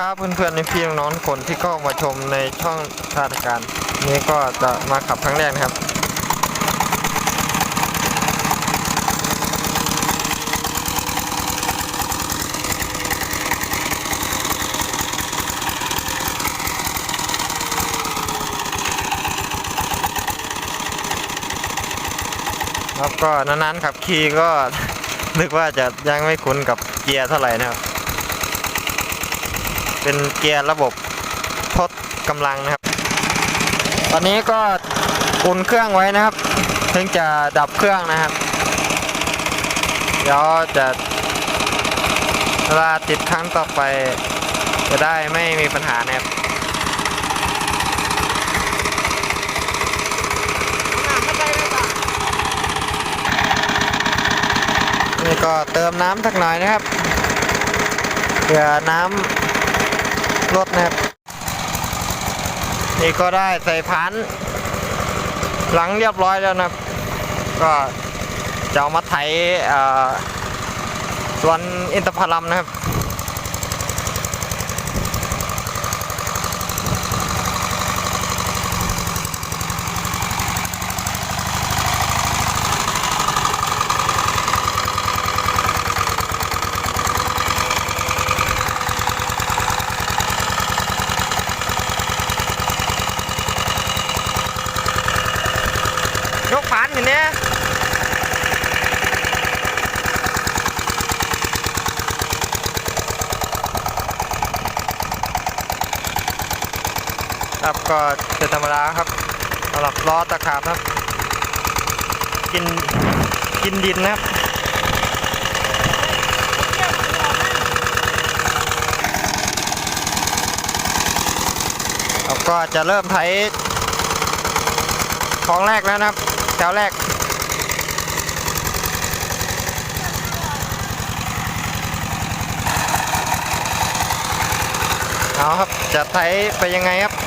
ครับเพื่อนๆในพี่น้องๆคนที่เข้ามาชมในช่องชาติการ นี้ก็จะมาขับครั้งแรกนะครับ ครับก็นานๆขับขี่ก็นึกว่าจะยังไม่คุ้นกับเกียร์เท่าไหร่นะครับ เป็นเกียร์ระบบทดกำลังนะครับ ตอนนี้ก็อุ่นเครื่องไว้นะครับถึงจะดับเครื่องนะครับ เดี๋ยวจะเวลาติดครั้งต่อไป จะได้ไม่มีปัญหานะครับนี่ก็เติมน้ำสักหน่อยนะครับเผื่อน้ำ รถนะครับ นี่ก็ได้ใส่พันหลังเรียบร้อยแล้วนะครับ ก็จะเอามาไถส่วนอินทผลัมนะครับ ยกพันอย่างเนี้ยครับก็เป็นธรรมดาครับสำหรับล้อตะขาบครับ กินกินดินนะครับเราก็จะเริ่มไถของแรกแล้วนะครับ แถวแรก เอาครับ จะไถไปยังไงครับ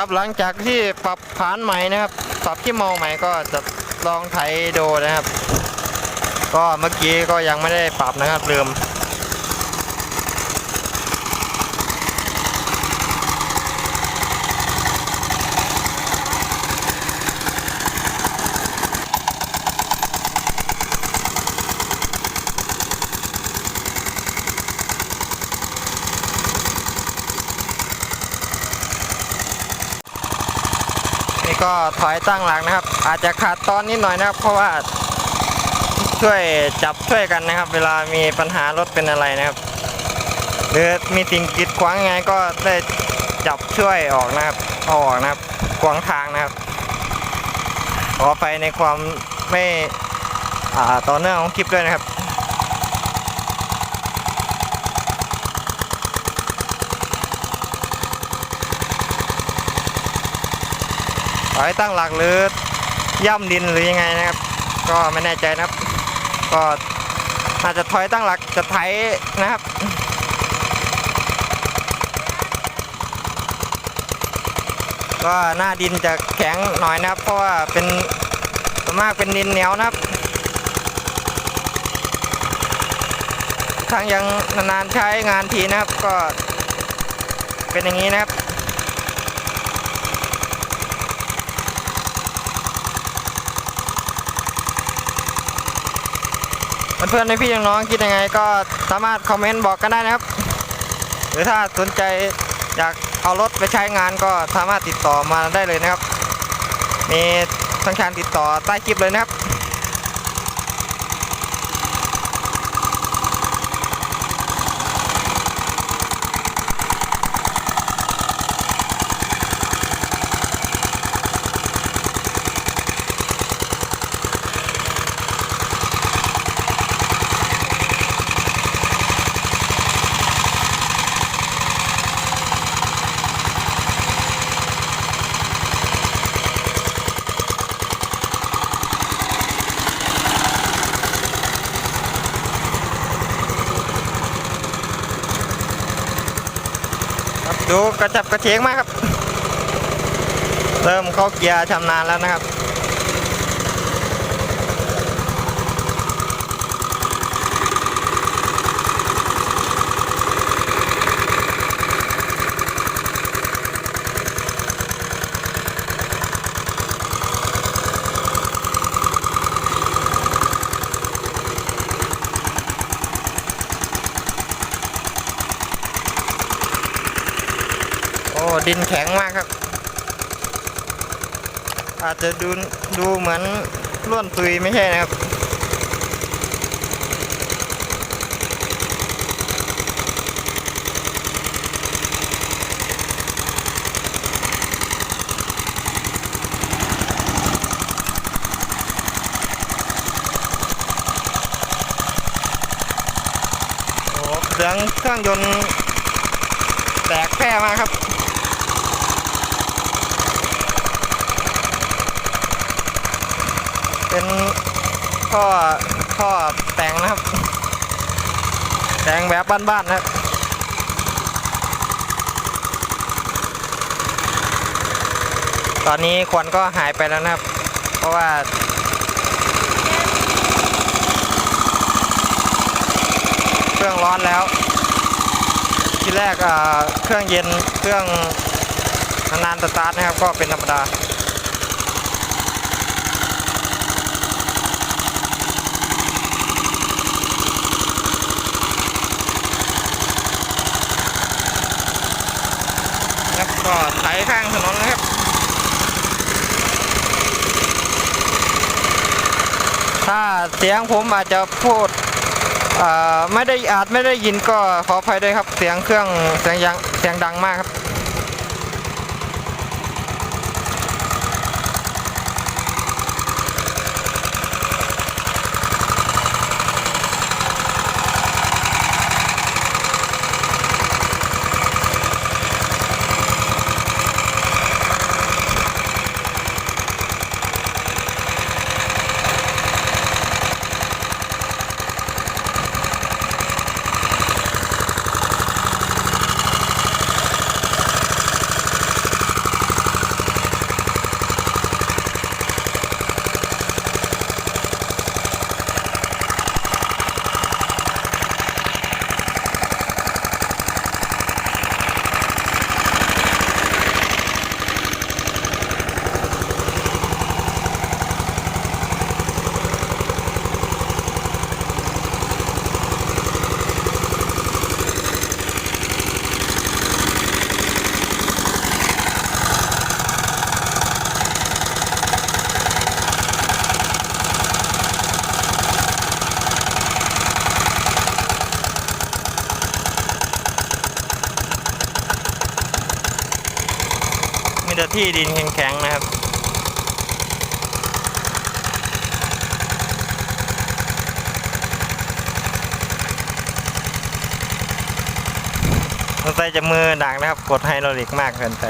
ครับหลังจากที่ปรับผานใหม่นะครับ ปรับที่เมาใหม่ก็จะลองไถดูนะครับ ก็เมื่อกี้ก็ยังไม่ได้ปรับนะครับลืม ก็ถอยตั้งหลักนะครับ อาจจะขาดตอนนิดหน่อยนะครับ เพราะว่าช่วยจับช่วยกันนะครับ เวลามีปัญหารถเป็นอะไรนะครับ หรือมีสิ่งกีดขวางยังไงก็ได้จับช่วยออกนะครับเอาออกนะครับขวางทางนะครับขอไปในความไม่อ่าต่อเนื่องของคลิปด้วยนะครับ ถอยตั้งหลักหรือย่ำดินหรือยังไงนะครับ ก็ไม่แน่ใจนะครับ ก็อาจจะถอยตั้งหลักจะไถนะครับก็หน้าดินจะแข็งหน่อยนะครับ เพราะว่าเป็นส่วนมากเป็นดินเหนียวนะครับทางยังนานๆใช้งานทีนะครับก็เป็นอย่างนี้นะครับ เพื่อนๆในพี่น้องคิดยังไงก็สามารถคอมเมนต์บอกกันได้นะครับ หรือถ้าสนใจอยากเอารถไปใช้งานก็สามารถติดต่อมาได้เลยนะครับ มีทางการติดต่อใต้คลิปเลยนะครับ ค กระจับกระเฉงมากครับ เริ่มเข้าเกียร์ชำนาญแล้วนะครับ อ้ดินแข็งมากครับ อาจจะดูดูเหมือนร่วนตุยไม่ใช่นะครับเสียงเครื่องยนต์แตกแพร่มากครับ เป็นท่อท่อแต่งนะครับ แต่งแบบบ้านๆนะครับตอนนี้ควันก็หายไปแล้วนะครับ เพราะว่าเครื่องร้อนแล้ว ที่แรกอ่าเครื่องเย็นเครื่องนานๆสตาร์ทนะครับ ก็เป็นธรรมดา แล้วก็ไถข้างถนนนะครับถ้าเสียงผมอาจจะพูดไม่ได้อาจไม่ได้ยินก็ขออภัยด้วยครับ เสียงเครื่องเสียงยังเสียงดังมากครับ แต่ที่ดินแข็งๆนะครับสงสัยจะมือหนักนะครับ กดไฮโดรลิกมากเกินไป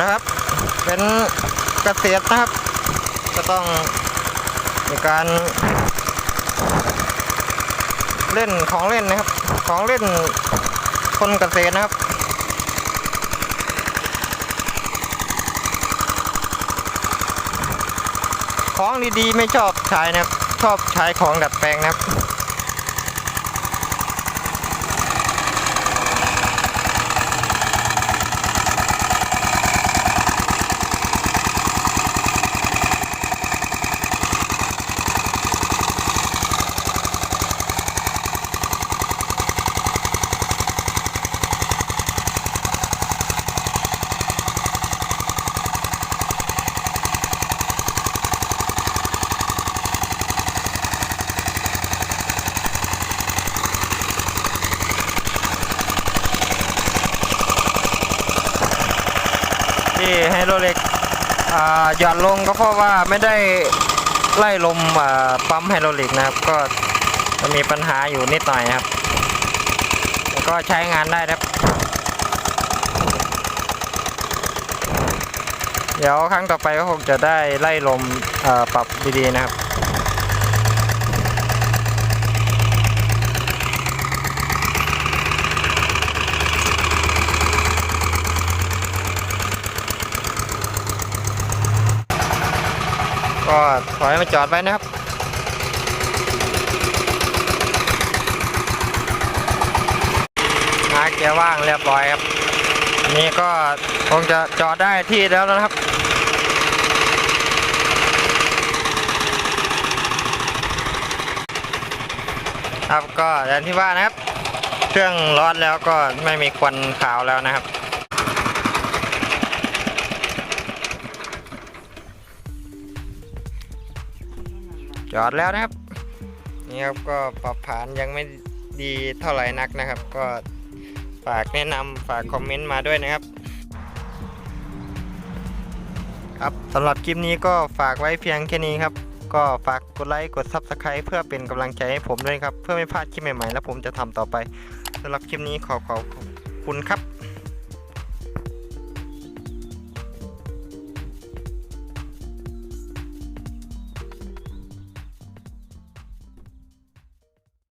นะครับ เป็นเกษตรนะครับ ก็ต้องมีการเล่นของเล่นนะครับ ของเล่นคนเกษตรนะครับ ของดีๆไม่ชอบใช้นะครับ ชอบใช้ของดัดแปลงนะครับ หย่อนลงก็เพราะว่าไม่ได้ไล่ลมปั๊มไฮโดรลิกนะครับ ก็จะมีปัญหาอยู่นิดหน่อยครับ ก็ใช้งานได้ครับเดี๋ยวครั้งต่อไปก็คงจะได้ไล่ลมปรับดีๆนะครับ ก็ ถอยมาจอดไว้นะครับหาเกียร์ว่างเรียบร้อยครับ นี่ก็คงจะจอดได้ที่แล้วนะครับครับก็อย่างที่ว่านะครับ เครื่องร้อนแล้วก็ไม่มีควันขาวแล้วนะครับ จอดแล้วนะครับ นี่ครับก็ปรับผานยังไม่ดีเท่าไหร่นักนะครับ ก็ฝากแนะนำฝากคอมเมนต์มาด้วยนะครับ ครับสำหรับคลิปนี้ก็ฝากไว้เพียงแค่นี้ครับ ก็ฝากกดไลค์กด Subscribe เพื่อเป็นกำลังใจให้ผมด้วยครับ เพื่อไม่พลาดคลิปใหม่ๆ แล้วผมจะทำต่อไปสำหรับคลิปนี้ขอขอบคุณครับ